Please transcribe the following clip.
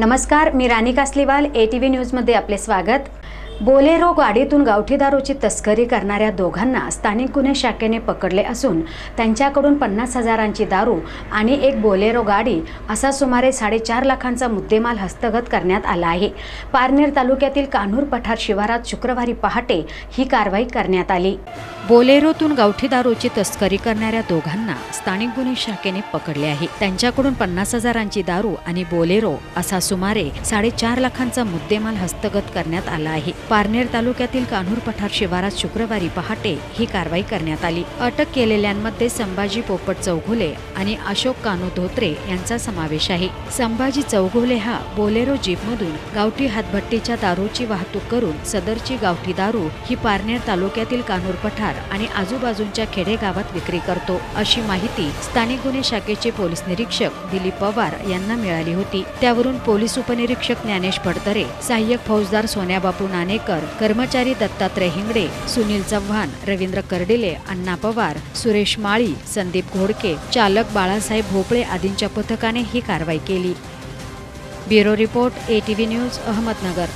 नमस्कार मी Rani Kasliwal A T V न्यूजमध्ये आपले स्वागत. बोलेरो गाडीतून गावठी दारूची तस्करी करणाऱ्या दोघांना स्थानिक गुन्हे शाखेने पकडले असून त्यांच्याकडून पन्नास हजारांची दारू आणि एक बोलेरो गाडी असा सुमारे साडेचार लाखांचा मुद्देमाल हस्तगत करण्यात आला आहे. पारनेर तालुक्यातील कान्हूर पठार शिवारात शुक्रवारी पहाटे ही कारवाई करण्यात आली. बोलेरोतून गावठी दारूची तस्करी करणाऱ्या दोघांना स्थानिक गुन्हे शाखेने पकडले आहे. त्यांच्याकडून पन्नास हजारांची दारू आणि बोलेरो असा सुमारे साडेचार लाखांचा मुद्देमाल हस्तगत करण्यात आला आहे. पारनेर तालुक्यातील कान्हूर पठार शिवारात शुक्रवारी पहाटे ही कारवाई करण्यात आली. अटक केलेल्यांमध्ये संभाजी पोपट चौघुले आणि अशोक कानू धोत्रे यांचा समावेश आहे. संभाजी चौघुले हा बोलेरो जीपमधून गावठी हातभट्टीच्या दारूची वाहतूक करून सदरची गावठी दारू ही पारनेर तालुक्यातील कान्हूर पठार आणि आजूबाजूच्या खेडेगावात विक्री करतो. अशी माहिती स्थानिक गुन्हे शाखेचे पोलीस निरीक्षक दिलीप पवार यांना मिळाली होती. त्यावरून पोलीस उपनिरीक्षक ज्ञानेश फडतरे सहाय्यक फौजदार सोन्याबापू नाणेकर कर्मचारी दत्तात्रय हिंगडे सुनील चव्हाण रवींद्र कर्डिले अण्णा पवार सुरेश माळी संदीप घोडके चालक बाळासाहेब भोपळे आदींच्या पथकाने ही कारवाई केली. Bureau report A news Ahmednagar.